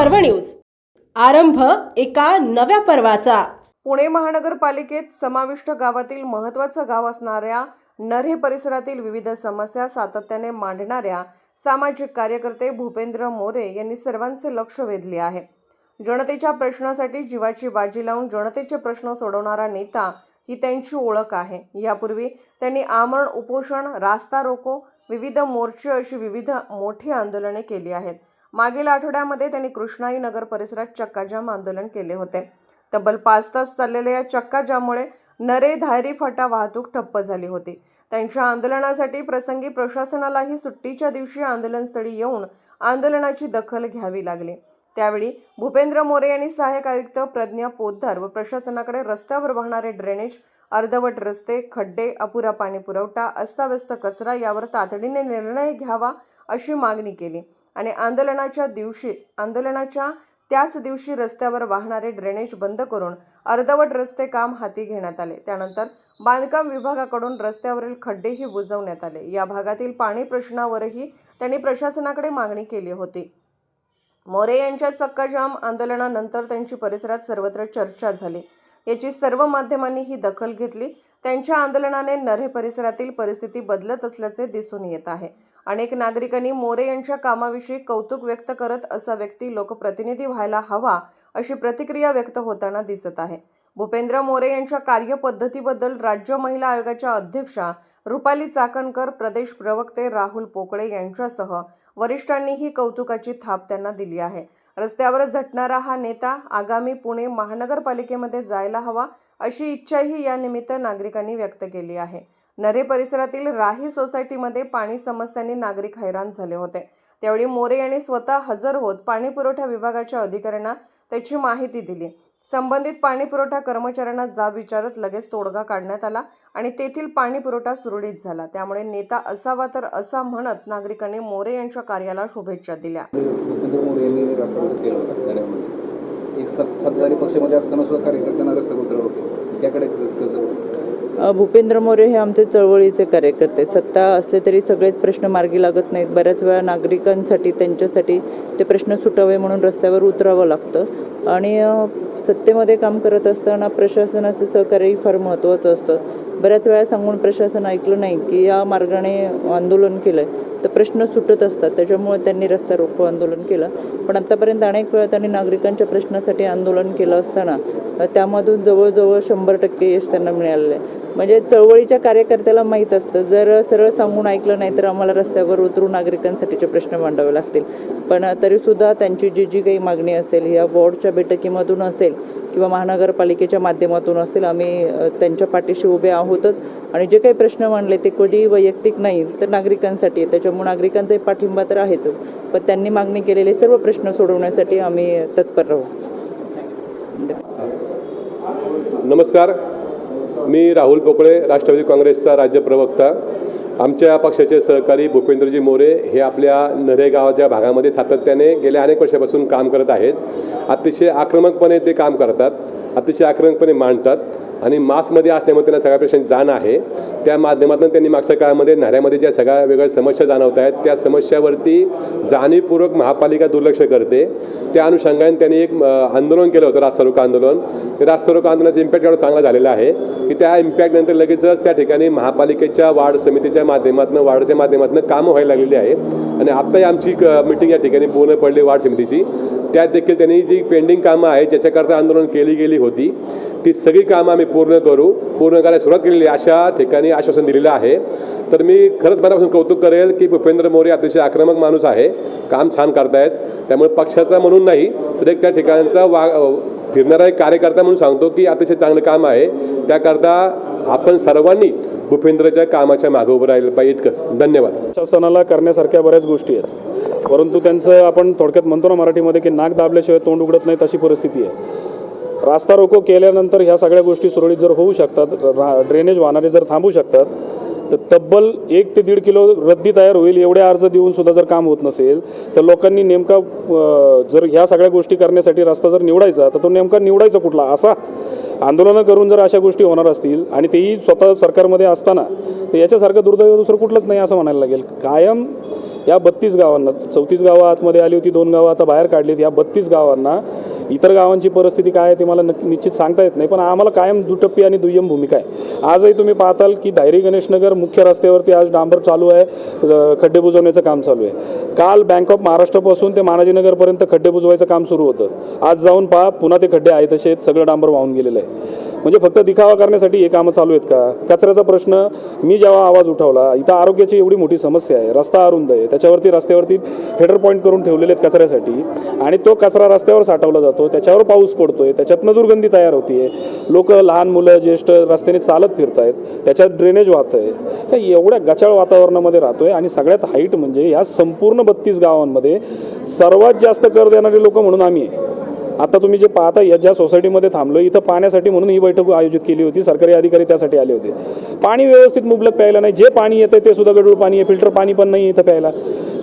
पर्व न्यूज. आरंभ एका नव्या पर्वाचा. पुणे महानगरपालिकेत समाविष्ट गावातील महत्त्वाचं गाव असणाऱ्या नरे परिसरातील विविध समस्या सातत्याने मांडणाऱ्या सामाजिक कार्यकर्ते भूपेंद्र मोरे यांनी सर्वांचे लक्ष वेधले आहे. जनतेच्या प्रश्नासाठी जीवाची बाजी लावून जनतेचे प्रश्न सोडवणारा नेता ही त्यांची ओळख आहे. यापूर्वी त्यांनी आमरण उपोषण रास्ता रोको विविध मोर्चे अशी विविध मोठी आंदोलने केली आहेत. मागील आठवड्यामध्ये त्यांनी कृष्णाई नगर परिसरात चक्काजाम आंदोलन केले होते. तब्बल पाच तास चाललेल्या या चक्काजाममुळे नरे धायरी फाटा वाहतूक ठप्प झाली होती. त्यांच्या आंदोलनासाठी प्रसंगी प्रशासनालाही सुट्टीच्या दिवशी आंदोलनस्थळी येऊन आंदोलनाची दखल घ्यावी लागली. त्यावेळी भूपेंद्र मोरे यांनी सहाय्यक आयुक्त प्रज्ञा पोद्दार व प्रशासनाकडे रस्त्यावर वाहणारे ड्रेनेज अर्धवट रस्ते खड्डे अपुरा पाणी पुरवठा अस्ताव्यस्त कचरा यावर तातडीने निर्णय घ्यावा अशी मागणी केली. आणि आंदोलनाच्या दिवशी आंदोलनाच्या त्याच दिवशी रस्त्यावर वाहणारे ड्रेनेज बंद करून अर्धवट रस्ते काम हाती घेण्यात आले. त्यानंतर बांधकाम विभागाकडून रस्त्यावरील खड्डेही बुजवण्यात आले. या भागातील पाणी प्रश्नावरही त्यांनी प्रशासनाकडे मागणी केली होती. मोरे यांच्या चक्काजाम आंदोलनानंतर त्यांची परिसरात सर्वत्र चर्चा झाली. याची सर्व माध्यमांनी ही दखल घेतली. त्यांच्या आंदोलनाने नरे परिसरातील परिस्थिती बदलत असल्याचे दिसून येत आहे. अनेक नागरिकांनी मोरे यांच्या कामाविषयी कौतुक व्यक्त करत असा व्यक्ती लोकप्रतिनिधी व्हायला हवा अशी प्रतिक्रिया व्यक्त होताना दिसत आहे. भूपेंद्र मोरे यांच्या कार्यपद्धतीबद्दल राज्य महिला आयोगाच्या अध्यक्षा रुपाली चाकणकर प्रदेश प्रवक्ते राहुल पोकळे यांच्यासह वरिष्ठांनीही कौतुकाची थाप त्यांना दिली आहे. रस्त्यावर झटणारा हा नेता आगामी पुणे महानगरपालिकेमध्ये जायला हवा अशी इच्छाही या निमित्त नागरिकांनी व्यक्त केली आहे. नरे परिसरातील राही सोसायटीमध्ये पाणी समस्यांनी नागरिक हैराण झाले होते. त्यावेळी मोरे यांनी स्वतः हजर होत पाणी पुरवठा विभागाच्या अधिकाऱ्यांना त्याची माहिती दिली. संबंधित पाणी पुरवठा कर्मचाऱ्यांना जाब विचारत लगेच तोडगा काढण्यात आला आणि तेथील पाणी पुरवठा सुरळीत झाला. त्यामुळे नेता असावा तर असा म्हणत नागरिकांनी मोरे यांच्या कार्याला शुभेच्छा दिल्या. भूपेंद्र मोरे यांनी रस्ता रोको केला होता ठाण्यामध्ये एक सत् सत्ताधारी पक्षामध्ये असताना सुद्धा कार्यकर्त्यांना रस्ता रोको होते. त्याकडे कस- कसं अ, भूपेंद्र मोरे हे आमचे चळवळीचे कार्यकर्ते. सत्ता असले तरी सगळेच प्रश्न मार्गी लागत नाहीत. बऱ्याच वेळा नागरिकांसाठी त्यांच्यासाठी ते प्रश्न सुटावे म्हणून रस्त्यावर उतरावं लागतं. आणि सत्तेमध्ये काम करत असताना प्रशासनाचं सहकार्यही फार महत्त्वाचं असतं. बऱ्याच वेळा सांगून प्रशासन ऐकलं नाही की या मार्गाने आंदोलन केलं तर प्रश्न सुटत असतात. त्याच्यामुळे त्यांनी रस्ता रोको आंदोलन केलं. पण आत्तापर्यंत अनेक वेळा त्यांनी नागरिकांच्या प्रश्नासाठी आंदोलन केलं असताना त्यामधून जवळजवळ शंभर टक्के यश त्यांना मिळालेलं आहे. म्हणजे चळवळीच्या कार्यकर्त्याला माहीत असतं. जर सरळ सांगून ऐकलं नाही तर आम्हाला रस्त्यावर उतरून नागरिकांसाठीचे प्रश्न मांडावे लागतील. पण तरीसुद्धा त्यांची जी जी काही मागणी असेल या वॉर्डच्या बैठकीमधून असेल किंवा महानगरपालिकेच्या माध्यमातून असेल आम्ही त्यांच्या पाठीशी उभे आहोतच. आणि जे काही प्रश्न मांडले ते कधी वैयक्तिक नाही तर नागरिकांसाठी. आहे. त्याच्यामुळे नागरिकांचाही पाठिंबा तर आहेच पण त्यांनी मागणी केलेले सर्व प्रश्न सोडवण्यासाठी आम्ही तत्पर राहू. नमस्कार. मी राहुल पोकळे राष्ट्रवादी काँग्रेसचा राज्य प्रवक्ता. आमच्या पक्षाचे सहकारी भूपेंद्रजी मोरे हे आपल्या नरे गावाच्या भागामध्ये सातत्याने गेल्या अनेक वर्षापासून काम करत आहेत. अतिशय आक्रमकपणे ते काम करतात. अतिशय आक्रमकपणे मांडतात. आणि मासमध्ये असल्यामुळे त्यांना सगळ्या प्रश्नांची जाण आहे. त्या माध्यमातून त्यांनी मागच्या काळामध्ये नाऱ्यामध्ये ज्या सगळ्या वेगळ्या समस्या जाणवत आहेत त्या समस्यावरती जाणीवपूर्वक महापालिका दुर्लक्ष करते. त्या अनुषंगाने त्यांनी एक आंदोलन केलं होतं रास्ता रोको आंदोलन. ते रास्ता रोको आंदोलनाचा इम्पॅक्ट एवढा चांगला झालेला आहे की त्या इम्पॅक्टनंतर लगेचच त्या ठिकाणी महापालिकेच्या वार्ड समितीच्या माध्यमातून वार्डच्या माध्यमातून कामं व्हायला लागलेली आहे. आणि आत्ताही आमची मिटिंग या ठिकाणी पूर्ण पडली वार्ड समितीची. त्यात देखील त्यांनी जी पेंडिंग कामं आहेत ज्याच्याकरता आंदोलन केली गेली होती ती सगळी कामं आम्ही पूर्ण करू. पूर्ण करायला सुरुवात केलेली अशा ठिकाणी आश्वासन दिलेलं आहे. तर मी खरंच मनापासून कौतुक करेल की भूपेंद्र मोरे अतिशय आक्रमक माणूस आहे. काम छान करतायत. त्यामुळे पक्षाचा म्हणून नाही तर एक त्या ठिकाणचा वा फिरणारा एक कार्यकर्ता म्हणून सांगतो की अतिशय चांगलं काम आहे. त्याकरता आपण सर्वांनी भूपेंद्रच्या कामाच्या मागे उभं राहिलं पाहिजे इतकंच. धन्यवाद. शासनाला करण्यासारख्या बऱ्याच गोष्टी आहेत. परंतु त्यांचं आपण थोडक्यात म्हणतो ना मराठीमध्ये की नाक दाबल्याशिवाय तोंड उघडत नाही तशी परिस्थिती आहे. रास्ता रोको केल्यानंतर ह्या सगळ्या गोष्टी सुरळीत जर होऊ शकतात ड्रेनेज वाहणारे जर थांबू शकतात तर तब्बल एक ते दीड किलो रद्दी तयार होईल एवढे अर्ज देऊन सुद्धा जर काम होत नसेल तर लोकांनी नेमका जर ह्या सगळ्या गोष्टी करण्यासाठी रस्ता जर निवडायचा तर तो नेमका निवडायचा कुठला? असा आंदोलनं करून जर अशा गोष्टी होणार असतील आणि तेही स्वतः सरकारमध्ये असताना तर याच्यासारखं दुर्दैव दुसरं कुठलंच नाही असं म्हणायला लागेल. कायम या बत्तीस गावांना चौतीस गावं आतमध्ये आली होती दोन गावं आता बाहेर काढलीत या बत्तीस गावांना इतर गावांची परिस्थिती काय आहे ते मला निश्चित सांगता येत नाही पण आम्हाला कायम दुटप्पी आणि दुय्यम भूमिका आहे. आजही तुम्ही पाहताल की धायरी गणेशनगर मुख्य रस्त्यावरती आज डांबर चालू आहे खड्डे बुजवण्याचं काम चालू आहे. काल बँक ऑफ महाराष्ट्रापासून ते मानाजीनगरपर्यंत खड्डे बुजवायचं काम सुरू होतं. आज जाऊन पहा पुन्हा ते खड्डे आहेत तसे सगळं डांबर वाहून गेलेलं आहे. म्हणजे फक्त दिखावा करण्यासाठी हे कामं चालू आहेत का? कचऱ्याचा प्रश्न मी जेव्हा आवाज उठवला इथं आरोग्याची एवढी मोठी समस्या आहे रस्ता अरुंद आहे त्याच्यावरती रस्त्यावरती हेडर पॉईंट करून ठेवलेले आहेत कचऱ्यासाठी. आणि तो कचरा रस्त्यावर साठवला जातो. त्याच्यावर पाऊस पडतोय. त्याच्यातनं दुर्गंधी तयार होतीये. लोक लहान मुलं ज्येष्ठ रस्त्याने चालत फिरतायत. त्याच्यात ड्रेनेज वाहत आहे एवढ्या गचाळ वातावरणामध्ये राहतोय. आणि सगळ्यात हाईट म्हणजे या संपूर्ण बत्तीस गावांमध्ये सर्वात जास्त कर देणारे लोक म्हणून आम्ही आहे. आता तुम्ही जे पाहता या ज्या सोसायटीमध्ये थांबलो इथं पाण्यासाठी म्हणून ही बैठक आयोजित केली होती. सरकारी अधिकारी त्यासाठी आले होते. पाणी व्यवस्थित मुबलक प्यायला नाही. जे पाणी येतं ते सुद्धा गडूळ पाणी आहे. फिल्टर पाणी पण नाही इथं प्यायला.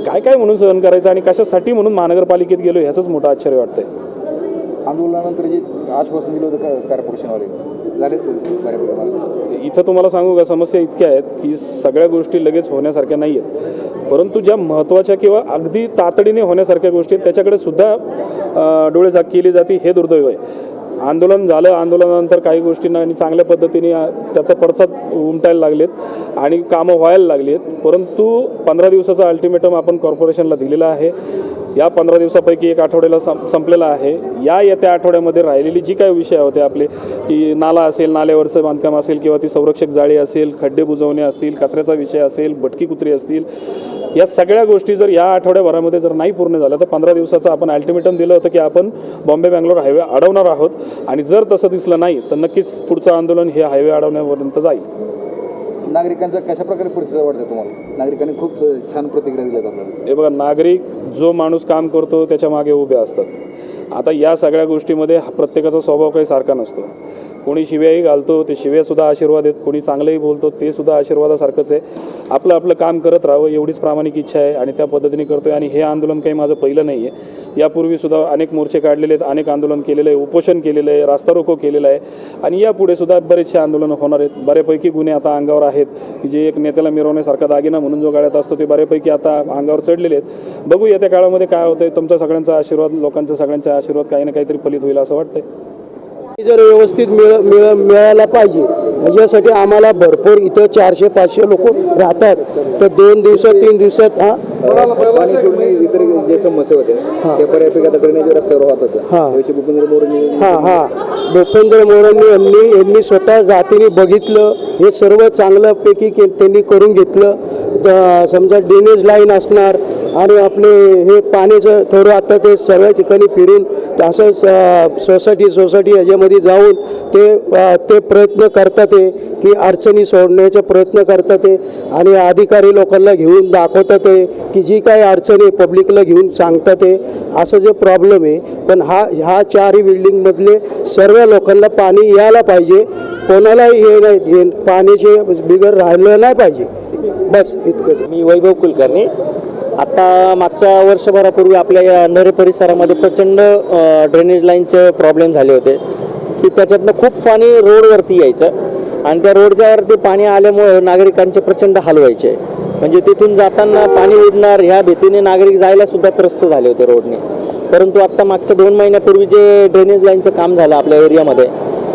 काय काय म्हणून सहन करायचं आणि कशासाठी म्हणून महानगरपालिकेत गेलो ह्याचंच मोठं आश्चर्य वाटतंय. आंदोलनानंतर जे आश्वासन दिलं होतं कॉर्पोरेशनवाले झाले बऱ्यापैकी मला इथं तुम्हाला सांगू का समस्या इतक्या आहेत की सगळ्या गोष्टी लगेच होण्यासारख्या नाही आहेत परंतु ज्या महत्त्वाच्या किंवा अगदी तातडीने होण्यासारख्या गोष्टी आहेत त्याच्याकडे सुद्धा डोळेझाक केली जाते हे दुर्दैव आहे. आंदोलन झालं आंदोलनानंतर काही गोष्टींना आणि चांगल्या पद्धतीने त्याचा पडसाद उमटायला लागलेत आणि कामं व्हायला लागली आहेत परंतु पंधरा दिवसाचा अल्टिमेटम आपण कॉर्पोरेशनला दिलेला आहे. या पंधरा दिवसापैकी एक आठवड्याला सं संपलेला आहे. या येत्या आठवड्यामध्ये राहिलेली जी काही विषय होते आपले की नाला असेल नाल्यावरचं बांधकाम असेल किंवा ती संरक्षक जाळी असेल खड्डे बुजवणे असतील कचऱ्याचा विषय असेल भटकी कुत्री असतील या सगळ्या गोष्टी जर या आठवड्याभरामध्ये जर नाही पूर्ण झाल्या तर पंधरा दिवसाचं आपण अल्टिमेटम दिलं होतं की आपण बॉम्बे बँगलोर हायवे अडवणार आहोत. आणि जर तसं दिसलं नाही तर नक्कीच पुढचं आंदोलन हे हायवे अडवण्यापर्यंत जाईल. नागरिकांचा कशा प्रकारे प्रतिसाद वाटतो तुम्हाला? नागरिकांनी खूप छान प्रतिक्रिया दिल्यात आपल्याला. हे बघा नागरिक जो माणूस काम करतो त्याच्यामागे उभे असतात. आता या सगळ्या गोष्टीमध्ये हा प्रत्येकाचा स्वभाव काही सारखा नसतो. कोणी शिव्याही घालतो ते शिव्यासुद्धा आशीर्वाद आहेत कोणी चांगलंही बोलतो ते सुद्धा आशीर्वादासारखंच आहे. आपलं आपलं काम करत राहावं एवढीच प्रामाणिक इच्छा आहे आणि त्या पद्धतीने करतोय आणि हे आंदोलन काही माझं पहिलं नाही आहे. यापूर्वीसुद्धा अनेक मोर्चे काढलेले आहेत अनेक आंदोलन केलेलं आहे उपोषण केलेलं आहे रास्ता रोको केलेलं आहे आणि यापुढे सुद्धा बरेचसे आंदोलनं होणार आहेत. बऱ्यापैकी गुन्हे आता अंगावर आहेत. की जे एक नेत्याला मिरवण्यासारखा दागिना म्हणून जो गाड्यात असतो ते बऱ्यापैकी आता अंगावर चढलेले आहेत. बघू येत्या काळामध्ये काय होतंय. तुमचा सगळ्यांचा आशीर्वाद लोकांचा सगळ्यांच्या आशीर्वाद काही ना काहीतरी फलित होईल असं वाटतंय. जर व्यवस्थित मिळ मिळ मिळायला पाहिजे याच्यासाठी आम्हाला भरपूर इथं चारशे पाचशे लोक राहतात. तर दोन दिवसात तीन दिवसात हा. पाणी सोडणे इतर जे समस्या होत्या त्या बऱ्यापैकी आता ड्रेनेज रस्त्यावर वाहत होत्या हा. त्याविषयी भूपेंद्र मोरेंनी हा हा. भूपेंद्र मोरांनी यांनी यांनी स्वतः जातीने बघितलं हे सर्व चांगल्यापैकी त्यांनी करून घेतलं. समजा ड्रेनेज लाईन असणार आणि आपले हे पाण्याचं थोडं आता ते सर्व ठिकाणी फिरून असं सोसायटी सोसायटी याच्यामध्ये जाऊन ते ते प्रयत्न करतात आहे की अडचणी सोडण्याचा प्रयत्न करतात आहे आणि अधिकारी लोकांना घेऊन दाखवतात ते की जी काही अडचणी आहे पब्लिकला घेऊन सांगतात ते असं जे प्रॉब्लेम आहे पण हा ह्या चारही बिल्डिंगमधले सर्व लोकांना पाणी यायला पाहिजे. कोणालाही हे नाही पाण्याचे बिगर राहिलं नाही पाहिजे. बस इतकंच. मी वैभव कुलकर्णी. आत्ता मागच्या वर्षभरापूर्वी आपल्या या नरे परिसरामध्ये प्रचंड ड्रेनेज लाईनचे प्रॉब्लेम झाले होते. की त्याच्यातनं खूप पाणी रोडवरती यायचं आणि त्या रोडच्यावरती पाणी आल्यामुळं नागरिकांचे प्रचंड हाल व्हायचे. म्हणजे तिथून जाताना पाणी उडणार ह्या भीतीने नागरिक जायला सुद्धा त्रस्त झाले होते रोडने परंतु आत्ता मागच्या दोन महिन्यापूर्वी जे ड्रेनेज लाईनचं काम झालं आपल्या एरियामध्ये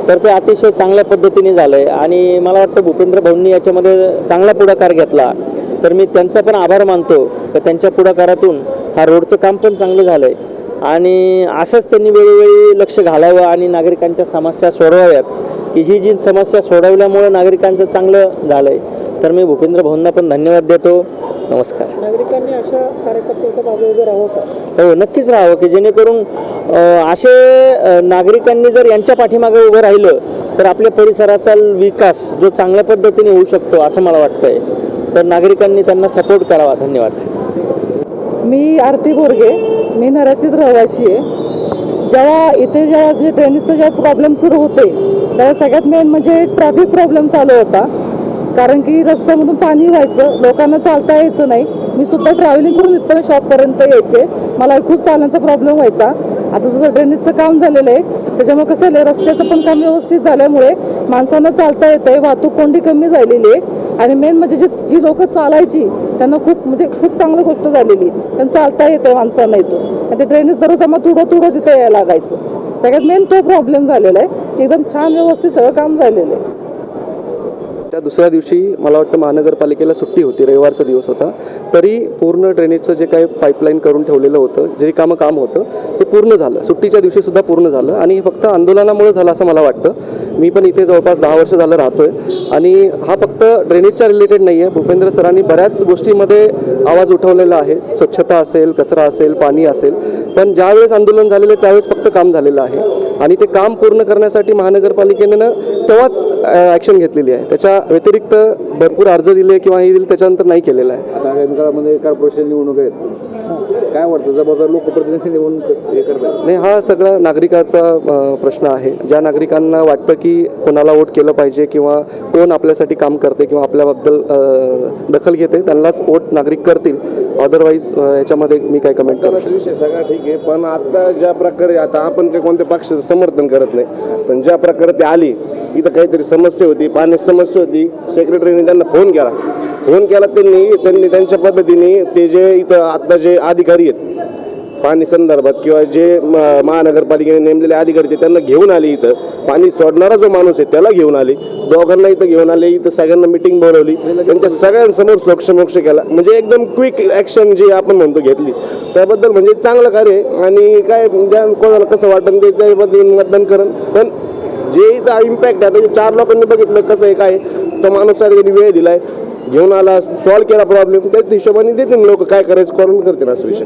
तर ते अतिशय चांगल्या पद्धतीने झालं आहे आणि मला वाटतं भूपेंद्र भाऊंनी याच्यामध्ये चांगला पुढाकार घेतला. तर मी त्यांचा पण आभार मानतो. तर त्यांच्या पुढाकारातून हा रोडचं काम पण चांगलं झालं आहे आणि असंच त्यांनी वेळोवेळी लक्ष घालावं आणि नागरिकांच्या समस्या सोडवाव्यात. की ही जी समस्या सोडवल्यामुळे नागरिकांचं चांगलं झालं आहे तर मी भूपेंद्र भाऊंना पण धन्यवाद देतो. नमस्कार. नागरिकांनी अशा कार्यकर्त्यांच्या मागे उभं राहावं का? हो नक्कीच राहावं की जेणेकरून असे नागरिकांनी जर यांच्या पाठीमागे उभं राहिलं तर आपल्या परिसराचा विकास जो चांगल्या पद्धतीने होऊ शकतो असं मला वाटतंय. तर नागरिकांनी त्यांना सपोर्ट करावा. धन्यवाद. मी आरती बोरगे. मी नराचीत रहिवाशी आहे. जेव्हा इथे जेव्हा जे ड्रेनेजचा जेव्हा प्रॉब्लेम सुरू होते तेव्हा सगळ्यात मेन म्हणजे ट्रॅफिक प्रॉब्लेम चालू होता. कारण की रस्त्यामधून पाणी व्हायचं लोकांना चालता यायचं नाही. मी सुद्धा ट्रॅव्हलिंग करून इथपर्यंत शॉपपर्यंत यायचे. मला खूप चालण्याचा प्रॉब्लेम व्हायचा. आता जसं ड्रेनेजचं काम झालेलं आहे त्याच्यामुळे कसं झालं रस्त्याचं पण काम व्यवस्थित झाल्यामुळे माणसांना चालता येतं आहे वाहतूक कोंडी कमी झालेली आहे. आणि मेन म्हणजे जी जी लोक चालायची त्यांना खूप म्हणजे खूप चांगली गोष्ट झालेली. त्यांना चालता येतं माणसांना येतो आणि ते ड्रेनेज दररोज आम्हाला तुडं तुडं तिथं यायला लागायचं. सगळ्यात मेन तो प्रॉब्लेम झालेला आहे. एकदम छान व्यवस्थित सगळं काम झालेलं आहे. त्या दुसऱ्या दिवशी मला वाटतं महानगरपालिकेला सुट्टी होती रविवारचा दिवस होता. तरी पूर्ण ड्रेनेजचं जे काही पाईपलाईन करून ठेवलेलं होतं जे कामं काम होतं ते पूर्ण झालं. सुट्टीच्या दिवशी सुद्धा पूर्ण झालं आणि हे फक्त आंदोलनामुळे झालं असं मला वाटतं. मी पण इथे जवळपास दहा वर्ष झालं राहतोय आणि हा फक्त ड्रेनेजच्या रिलेटेड नाही आहे भूपेंद्र सरांनी बऱ्याच गोष्टीमध्ये आवाज उठवलेला आहे. स्वच्छता असेल कचरा असेल पाणी असेल. पण ज्यावेळेस आंदोलन झालेलं त्यावेळेस फक्त काम झालेलं आहे. आणि ते काम पूर्ण करण्यासाठी महानगरपालिकेनं तेव्हाच ॲक्शन घेतलेली आहे. त्याच्या व्यतिरिक्त भरपूर अर्ज दिले किंवा हे दिले त्याच्यानंतर नाही केलेलं आहे. आता आगामी काळामध्ये कॉर्पोरेशन निवडणूक आहेत काय वाटतं? जबाबदार लोकप्रतिनिधी निवडून हे करतात नाही हा सगळा नागरिकाचा प्रश्न आहे. ज्या नागरिकांना वाटतं की कोणाला वोट केलं पाहिजे किंवा कोण आपल्यासाठी काम करते किंवा आपल्याबद्दल दखल घेते त्यांनाच वोट नागरिक करतील. अदरवाईज याच्यामध्ये मी काय कमेंट करू करायचा विषय सगळा ठीक आहे पण आता ज्या प्रकारे आता आपण काही कोणत्या पक्षाचं समर्थन करत नाही पण ज्या प्रकारे ते आली इथं काहीतरी समस्या होती पाण्याची समस्या होती सेक्रेटरीने त्यांना फोन केला. फोन केला त्यांनी त्यांनी त्यांच्या पद्धतीने ते जे इथं आत्ता जे अधिकारी आहेत पाणी संदर्भात किंवा जे म- महानगरपालिकेने नेमलेले अधिकारी ते त्यांना घेऊन आले इथं. पाणी सोडणारा जो माणूस आहे त्याला घेऊन आले. दोघांना इथं घेऊन आले इथं सगळ्यांना मिटिंग बोलवली. त्यांच्या सगळ्यांसमोर सोक्षमोक्ष केला. म्हणजे एकदम क्विक ॲक्शन जी आपण म्हणतो घेतली. त्याबद्दल म्हणजे चांगलं कार्य आणि काय ज्या कोणाला कसं वाटतं ते त्याबद्दल मतदान करण. पण जे इथं इम्पॅक्ट आहे चार लोकांनी बघितलं कसं आहे काय तो माणूस त्यांनी वेळ दिलाय. घेऊन आला सॉल्व्ह केला प्रॉब्लेम त्याच हिशोबाने देतील लोक काय करायचं करून करतील असं विषय.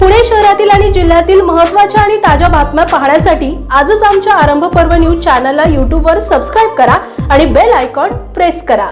पुणे शहरातील आणि जिल्ह्यातील महत्त्वाच्या आणि ताज्या बातम्या पाहण्यासाठी आजच आमच्या आरंभ पर्व न्यूज चॅनलला यूट्यूबवर सबस्क्राईब करा आणि बेल आयकॉन प्रेस करा.